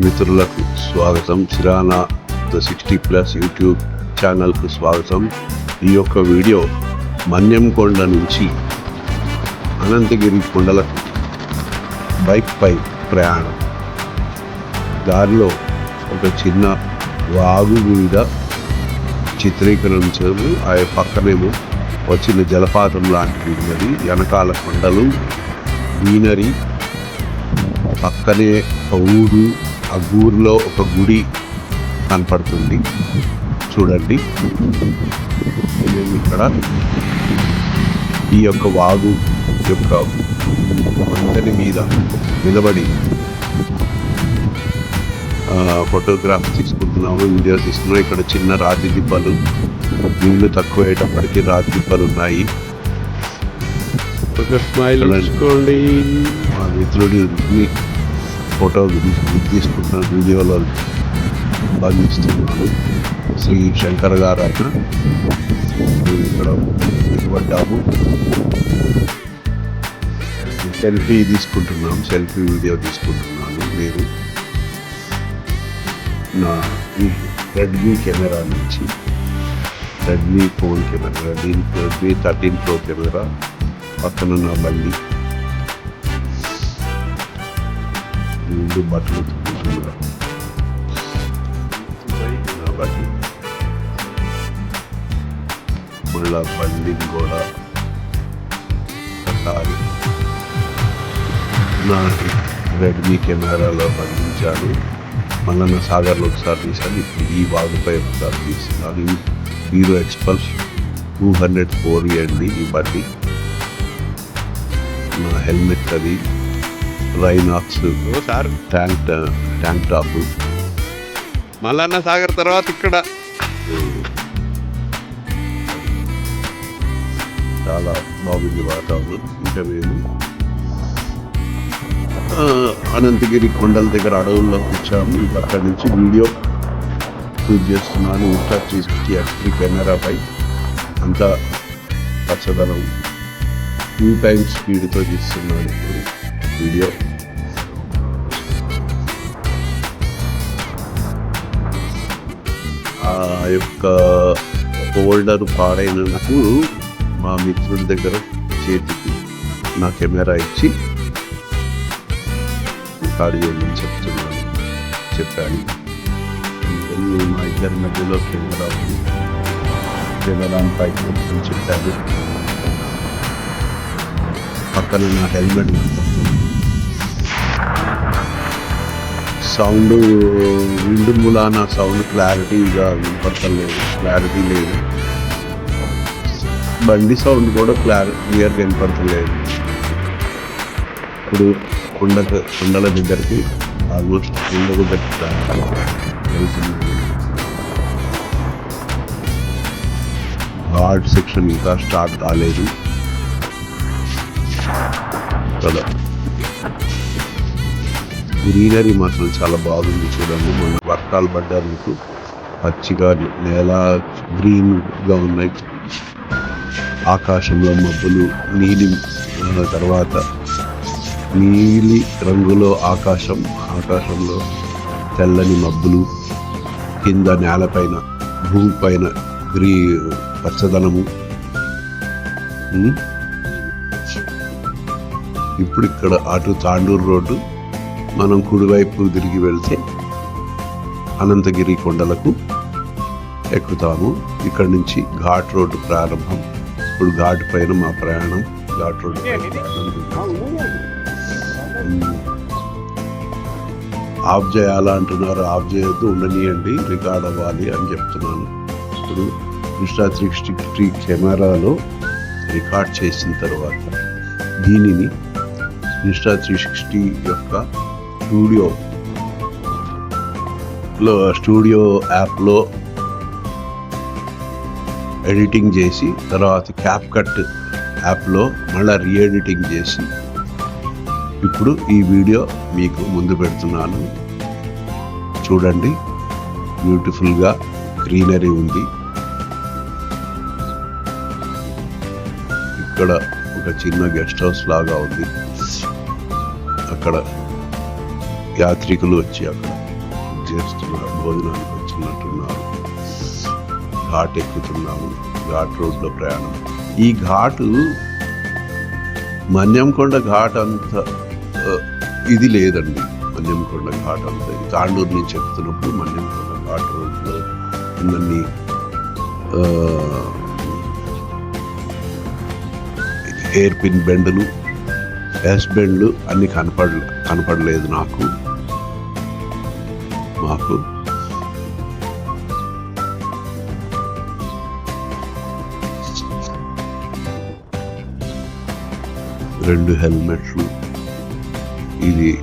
మిత్రులకు స్వాగతం. సిరానా ద సిక్స్టీ ప్లస్ యూట్యూబ్ ఛానల్కు స్వాగతం. ఈ యొక్క వీడియో మన్యం కొండ నుంచి అనంతగిరి కొండలకు బైక్పై ప్రయాణం. దారిలో ఒక చిన్న వాగు మీద చిత్రీకరించాము ఆ పక్కనేమో వచ్చిన జలపాతం లాంటిది ఉన్నది. వెనకాల కొండలు గ్రీనరీ పక్కనే ఊరు ఆ ఊరిలో ఒక గుడి కనపడుతుంది. చూడండి. ఇక్కడ. ఈ యొక్క వాగు యొక్క వంతెన మీద నిలబడి ఫోటోగ్రాఫ్ తీసుకుంటున్నాము వీడియో తీసుకున్నాము. ఇక్కడ చిన్న రాతి దిబ్బలు నీళ్ళు తక్కువ అయ్యేటప్పటికి రాతి దిబ్బలు ఉన్నాయి. మా మిత్రుడి ఫోటో తీసుకుంటున్న వీడియోలో బంధిస్తున్నాను శ్రీ శంకర్ గారు అక్కడ ఇక్కడ పడ్డాము సెల్ఫీ తీసుకుంటున్నాం సెల్ఫీ వీడియో తీసుకుంటున్నాను. నేను నా రెడ్మీ కెమెరా నుంచి. రెడ్మీ ఫోన్ కెమెరా దీనికి రెడ్మీ థర్టీన్ ప్రో కెమెరా పక్కన నా బండి ముందు బట్టలు ఉతుక్కుంటున్నా నా బండి మళ్ళా బండిని కూడా నా రెడ్మీ కెమెరాలో బంధించాను మళ్ళీ నా సాగర్లో ఒకసారి తీసాను ఇప్పుడు ఈ బాగుపై ఒకసారి తీస్తున్నాను Hero Xpulse two hundred four అండి ఈ బండి నా హెల్మెట్ అది రైనాక్స్ ఓ sir. Tank tank top. Mallanna Sagar తర్వాత ఇక్కడ. చాలా బాగుంది వాతావరణం. ఇంకా మేము అనంతగిరి కొండల దగ్గర అడవుల్లో వచ్చాము ఇంకా అక్కడి నుంచి వీడియో షూట్ చేస్తున్నాను. త్రీ సిక్స్టీ ఎక్స్టీ కెమెరాపై అంతా పచ్చదనం. టూ టైమ్స్ స్పీడ్తో తీస్తున్నాను. ఇప్పుడు వీడియో. ఆ యొక్క హోల్డర్ పాడైనందుకు మా మిత్రుడి దగ్గర చేతికి నా కెమెరా ఇచ్చి రికార్డు చేయమని చెప్తున్నాను. చెప్పాను. అందుకని మా ఇద్దరి మధ్యలో కెమెరా ఉంది. కెమెరా అంతా పెట్టుకొని చెప్పాను. పక్కన నా హెల్మెట్ సౌండ్ విండు మూలాన సౌండ్ క్లారిటీగా వినపడతలేదు. క్లారిటీ లేదు. బండి సౌండ్ కూడా క్లారి క్లియర్గా వినపడతలేదు. ఇప్పుడు కొండ కొండల దగ్గరికి ఆల్మోస్ట్ కొండకు వెళ్తుంది హార్డ్ సెక్షన్ ఇంకా స్టార్ట్ కాలేదు. కదా. గ్రీనరీ మాత్రం చాలా బాగుంది చూడండి. మన వర్షాలు పడ్డానికి పచ్చిగా నేల గ్రీన్గా ఉన్నాయి. ఆకాశంలో మబ్బులు నీలి తర్వాత నీలి రంగులో ఆకాశం ఆకాశంలో తెల్లని మబ్బులు కింద నేలపైన భూమిపైన గ్రీ పచ్చదనము. ఇప్పుడు ఇక్కడ అటు తాండూరు రోడ్డు మనం కుడివైపు తిరిగి వెళ్తే అనంతగిరి కొండలకు ఎక్కుతాము. ఇక్కడ నుంచి ఘాట్ రోడ్డు ప్రారంభం. ఇప్పుడు ఘాట్ పైన మా ప్రయాణం. ఘాట్ రోడ్డు. ఆఫ్ చేయాలా అంటున్నారు. ఆఫ్ చేయొద్దు ఉండనియండి. రికార్డ్ అవ్వాలి అని చెప్తున్నాను. ఇప్పుడు ఇన్స్టా త్రీ సిక్స్టీ కెమెరాలో రికార్డ్ చేసిన తర్వాత దీనిని ఇన్స్టా త్రీ సిక్స్టీ యొక్క స్టూడియో. లో స్టూడియో యాప్లో ఎడిటింగ్ చేసి తర్వాత క్యాప్ కట్ యాప్లో మళ్ళీ రీఎడిటింగ్ చేసి ఇప్పుడు ఈ వీడియో మీకు ముందు పెడుతున్నాను. చూడండి బ్యూటిఫుల్గా గ్రీనరీ ఉంది. ఇక్కడ ఒక చిన్న గెస్ట్ హౌస్ లాగా ఉంది. అక్కడ యాత్రికులు వచ్చి అక్కడ చేస్తున్నారు భోజనానికి వచ్చినట్టున్నారు. ఘాట్ ఎక్కుతున్నాము. ఘాట్ రోడ్లో ప్రయాణం. ఈ ఘాటు మన్యంకొండ ఘాట్ అంత ఇది లేదండి. మన్యంకొండ ఘాట్ అంత తాండూరు నుంచి ఎక్కుతున్నప్పుడు మన్యంకొండ ఘాట్ రోడ్లో ఉందని ఎయిర్ పిన్ బెండ్లు ఎస్ బెండ్లు అన్నీ కనపడ కనపడలేదు నాకు. మాకు. రెండు హెల్మెట్లు. ఇది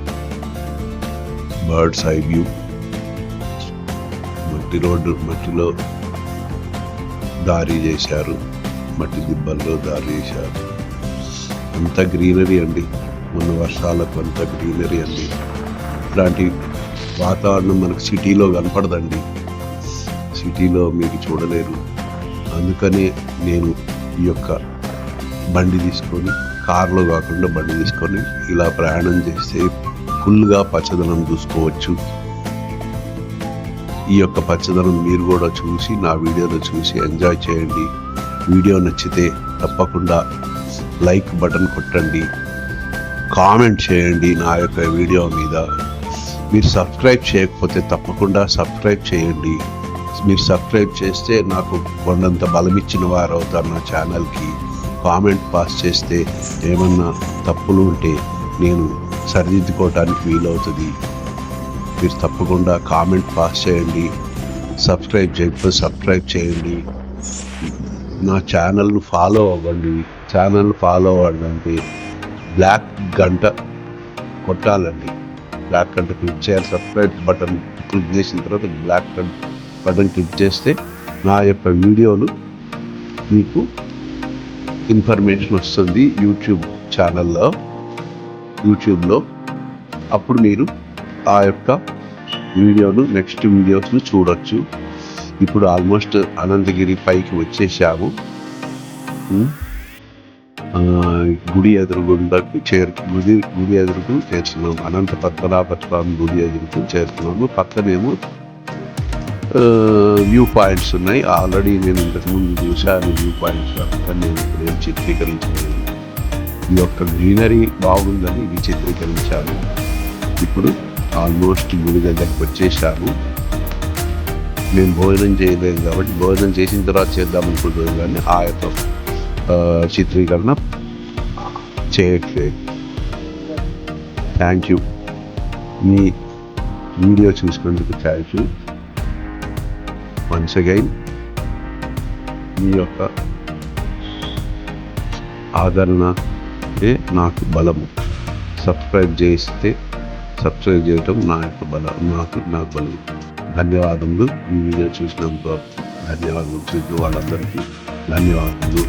బర్డ్స్ ఐ వ్యూ. మట్టి రోడ్డు మట్టిలో దారి చేశారు. మట్టి దిబ్బల్లో దారి చేశారు. అంత గ్రీనరీ అండి. మొన్న వర్షాలకు అంత గ్రీనరీ అండి. ఇట్లాంటి వాతావరణం మనకు సిటీలో కనపడదండి. సిటీలో మీరు చూడలేరు. అందుకనే నేను ఈ యొక్క బండి తీసుకొని కార్లో కాకుండా బండి తీసుకొని ఇలా ప్రయాణం చేస్తే ఫుల్గా పచ్చదనం చూసుకోవచ్చు. ఈ యొక్క పచ్చదనం మీరు కూడా చూసి నా వీడియోలో చూసి ఎంజాయ్ చేయండి. వీడియో నచ్చితే తప్పకుండా లైక్ బటన్ కొట్టండి. కామెంట్ చేయండి నా యొక్క వీడియో మీద. మీరు సబ్స్క్రైబ్ చేయకపోతే తప్పకుండా సబ్స్క్రైబ్ చేయండి. మీరు సబ్స్క్రైబ్ చేస్తే నాకు కొండంత బలమిచ్చిన వారు అవుతారు నా ఛానల్కి. కామెంట్ పాస్ చేస్తే ఏమన్నా తప్పులు ఉంటే నేను సరిదిద్దుకోవటానికి వీలవుతుంది. మీరు తప్పకుండా కామెంట్ పాస్ చేయండి. సబ్స్క్రైబ్ చేయకపోతే సబ్స్క్రైబ్ చేయండి. నా ఛానల్ను ఫాలో అవ్వండి. ఛానల్ ఫాలో అవ్వండి బ్లాక్ గంట కొట్టాలండి. బ్లాక్ గంట క్లిక్ చేయాలి సబ్స్క్రైబ్ బటన్ క్లిక్ చేసిన తర్వాత బ్లాక్ గంట బటన్ క్లిక్ చేస్తే నా యొక్క వీడియోలు మీకు ఇన్ఫర్మేషన్ వస్తుంది యూట్యూబ్ ఛానల్లో. యూట్యూబ్లో అప్పుడు మీరు ఆ యొక్క వీడియోను నెక్స్ట్ వీడియోస్ను చూడొచ్చు. ఇప్పుడు ఆల్మోస్ట్ అనంతగిరి పైకి వచ్చేసాము. గుడి ఎదురుగుండకు చేరు గుడి గుడి ఎదురుకు చేర్చున్నాము అనంత పద్మనాభ స్వామి గుడి ఎదురుకు చేరుతున్నాము. పక్కనేమో వ్యూ పాయింట్స్ ఉన్నాయి. ఆల్రెడీ నేను ఇంతకుముందు చూశాను వ్యూ పాయింట్స్ కానీ నేను ఇప్పుడు ఏం చిత్రీకరించలేదు ఈ యొక్క గ్రీనరీ బాగుందని ఇది చిత్రీకరించాను ఇప్పుడు ఆల్మోస్ట్ గుడి దగ్గరికి వచ్చేసాము. నేను భోజనం చేయలేదు కాబట్టి భోజనం చేసిన తర్వాత చేద్దాం అనుకుంటున్నాను కానీ ఆ యొక్క చిత్రీకరణ చేయట్లేదు థ్యాంక్ యూ మీ వీడియో చూసినందుకు థ్యాంక్ యూ వన్స్ అగైన్ మీ యొక్క ఆదరణ నాకు బలము. సబ్స్క్రైబ్ చేస్తే సబ్స్క్రైబ్ చేయటం నా యొక్క బలం నాకు నాకు బలం. ధన్యవాదములు. ఈ వీడియో చూసినందుకు ధన్యవాదాలు చూసిన వాళ్ళందరికీ ధన్యవాదములు.